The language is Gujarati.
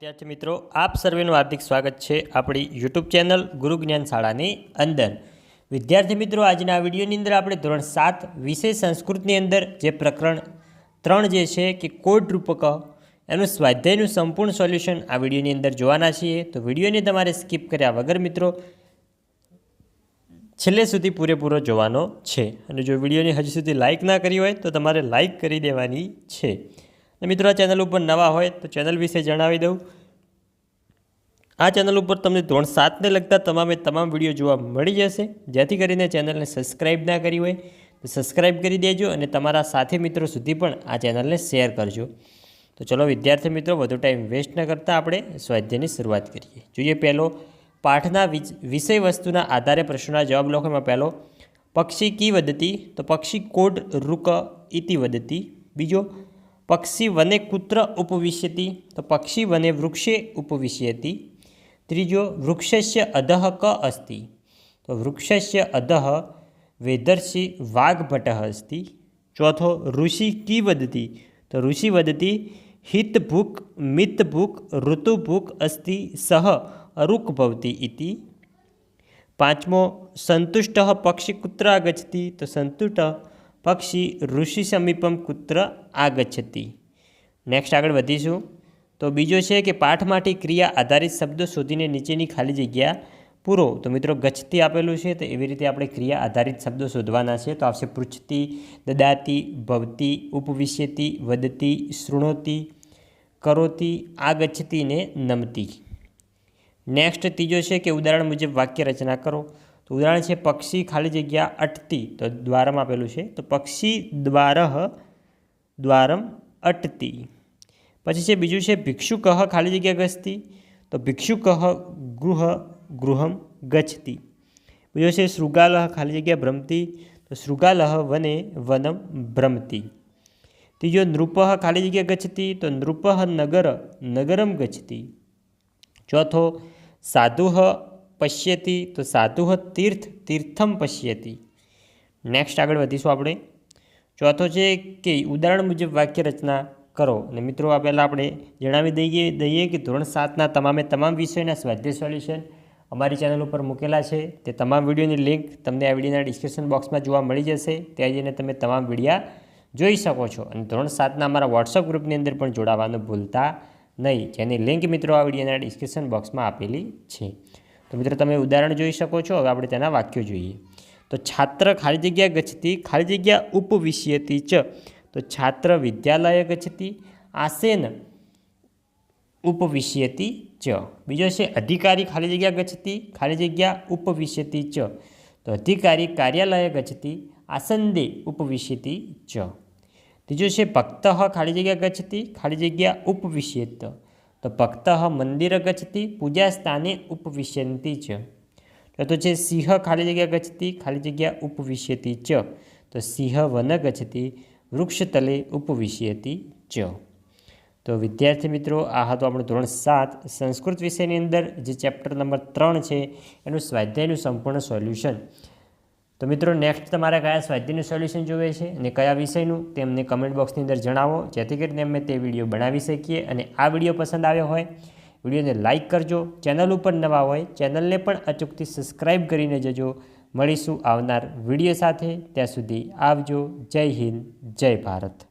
વિદ્યાર્થી મિત્રો, આપ સર્વેનું હાર્દિક સ્વાગત છે આપણી યુટ્યુબ ચેનલ ગુરુ જ્ઞાન શાળાની અંદર. વિદ્યાર્થી મિત્રો, આજના આ વિડીયોની અંદર આપણે ધોરણ સાત વિષય સંસ્કૃતની અંદર જે પ્રકરણ ત્રણ જે છે કે કોડ રૂપક એનું સ્વાધ્યાયનું સંપૂર્ણ સોલ્યુશન આ વિડીયોની અંદર જોવાના છીએ. તો વિડીયોને તમારે સ્કીપ કર્યા વગર મિત્રો, છેલ્લે સુધી પૂરેપૂરો જોવાનો છે. અને જો વિડીયોને હજી સુધી લાઇક ના કરી હોય, તો તમારે લાઇક કરી દેવાની છે. મિત્રો, આ ચેનલ ઉપર નવા હોય તો ચેનલ વિશે જણાવી દઉં. આ ચેનલ ઉપર તમને ધોરણ સાતને લગતા તમામે તમામ વીડિયો જોવા મળી જશે. જેથી કરીને ચેનલને સબસ્ક્રાઈબ ના કરી હોય તો સબસ્ક્રાઈબ કરી દેજો અને તમારા સાથી મિત્રો સુધી પણ આ ચેનલને શેર કરજો. તો ચલો, વિદ્યાર્થી મિત્રો, વધુ ટાઈમ વેસ્ટ ન કરતાં આપણે સ્વાધ્યાયની શરૂઆત કરીએ. જોઈએ પહેલો, પાઠના વિષય વસ્તુના આધારે પ્રશ્નોના જવાબ લખો. એમાં પહેલો, પક્ષી કી વદતી તો પક્ષી કોટ રૂક ઇતિ વદતી બીજો પક્ષી વને કુત્ર ઉપવિશ્યતિ, તો પક્ષી વને વૃક્ષે ઉપવિશ્યતિ. ત્રીજો, વૃક્ષસ્ય અધઃ ક અસ્તિ. તો વૃક્ષસ્ય અધઃ વેદર્ષિ વાઘભટઃ અસ્તિ. ચોથો, ઋષિ કી વદતી? તો ઋષિ વદતી, હિતભૂક, મિતભૂક, ઋતુભૂક અસ્તિ સહ અરુક ભવતી ઇતિ. પાંચમો, સંતુષ્ટ પક્ષી કુત્ર આગચ્છતિ તો સંતુષ્ટ પક્ષી ઋષિ સમીપમ કુત્ર આગચ્છતિ. નેક્સ્ટ આગળ વધીશું. તો બીજો છે કે પાઠમાંથી ક્રિયા આધારિત શબ્દો શોધીને નીચેની ખાલી જગ્યા પૂરો. તો મિત્રો ગચ્છતી આપેલું છે, તો એવી રીતે આપણે ક્રિયા આધારિત શબ્દો શોધવાના છે. તો આવશે પૃચ્છતી, દદાતી, ભવતી, ઉપવિશ્યતી વદતી શૃણોતી, કરોતી, આગચ્છતી ને નમતી. નેક્સ્ટ ત્રીજો છે કે ઉદાહરણ મુજબ વાક્ય રચના કરો. તો ઉદાહરણ છે, પક્ષી ખાલી જગ્યા અટતી, તો દ્વારમ આપેલું છે. તો પક્ષી દ્વારહ, દ્વારમ અટતી. પછી છે, બીજું છે ભિક્ષુકઃ ખાલી જગ્યા ગસતી તો ભિક્ષુકઃ ગૃહ, ગૃહમ ગચતી બીજો છે, શૃગાલહ ખાલી જગ્યા ભ્રમતી, તો શૃગાલહ વને વનમ ભ્રમતી. ત્રીજો નૃપઃ ખાલી જગ્યા ગચતી તો નૃપઃ નગર, નગરમ ગચતી ચોથો સાધુઃ પશ્યતિ તો સાધુહ તીર્થ તીર્થમ પશ્યતી. નેક્સ્ટ આગળ વધીશું આપણે. ચોથો છે કે ઉદાહરણ મુજબ વાક્ય રચના કરો. અને મિત્રો, આ પહેલાં આપણે જણાવી દઈએ દઈએ કે ધોરણ સાતના તમામે તમામ વિષયના સ્વાધ્યાય સોલ્યુશન અમારી ચેનલ ઉપર મૂકેલા છે. તે તમામ વિડીયોની લિંક તમને આ વિડીયોના ડિસ્ક્રિપ્શન બોક્સમાં જોવા મળી જશે. ત્યાં જઈને તમે તમામ વિડીયા જોઈ શકો છો. અને ધોરણ સાતના અમારા વોટ્સઅપ ગ્રુપની અંદર પણ જોડાવાનું ભૂલતા નહીં. જેની લિંક મિત્રો આ વિડીયોના ડિસ્ક્રિપ્શન બોક્સમાં આપેલી છે. તો મિત્રો તમે ઉદાહરણ જોઈ શકો છો. હવે આપણે તેના વાક્યો જોઈએ. તો છાત્ર ખાલી જગ્યા ગચ્છતી, ખાલી જગ્યા ઉપવિશ્યતી ચ. તો છાત્ર વિદ્યાલય ગચ્છતી, આસેન ઉપવિશ્યતી ચ. બીજો છે અધિકારી ખાલી જગ્યા ગચ્છતી, ખાલી જગ્યા ઉપવિશ્યતી ચ. તો અધિકારી કાર્યાલય ગચ્છતી, આસંદે ઉપવિશ્યતી ચ. ત્રીજો છે ભક્ત ખાલી જગ્યા ગચ્છતી, ખાલી જગ્યા ઉપવિશ્યેત. તો ભક્ત મંદિર ગચતી પૂજા સ્થાને ઉપવિશ્યંતી ચ. તો છે સિંહ ખાલી જગ્યા ગચ્છતી, ખાલી જગ્યા ઉપવિશ્યતી ચ. તો સિંહ વન ગચ્છતી વૃક્ષતલે ઉપવિશ્યતી ચ. તો વિદ્યાર્થી મિત્રો, આ હતું આપણું ધોરણ સાત. સંસ્કૃત વિષયની અંદર જે ચેપ્ટર નંબર ત્રણ છે, એનું સ્વાધ્યાયનું સંપૂર્ણ સોલ્યુશન તો મિત્રો નેક્સ્ટ તમારે કયા સ્વાધ્યાયનું સોલ્યુશન જોઈએ છે અને કયા વિષયનું તેમને કમેન્ટ બોક્સની અંદર જણાવો. જેથી કરીને અમે તે વીડિયો બનાવી શકીએ અને આ વીડિયો પસંદ આવ્યો હોય, વિડીયોને લાઇક કરજો. ચેનલ ઉપર નવા હોય, ચેનલને પણ અચૂકથી સબસ્ક્રાઈબ કરીને જજો. મળીશું આવનાર વીડિયો સાથે. ત્યાં સુધી આવજો. જય હિન્દ, જય ભારત.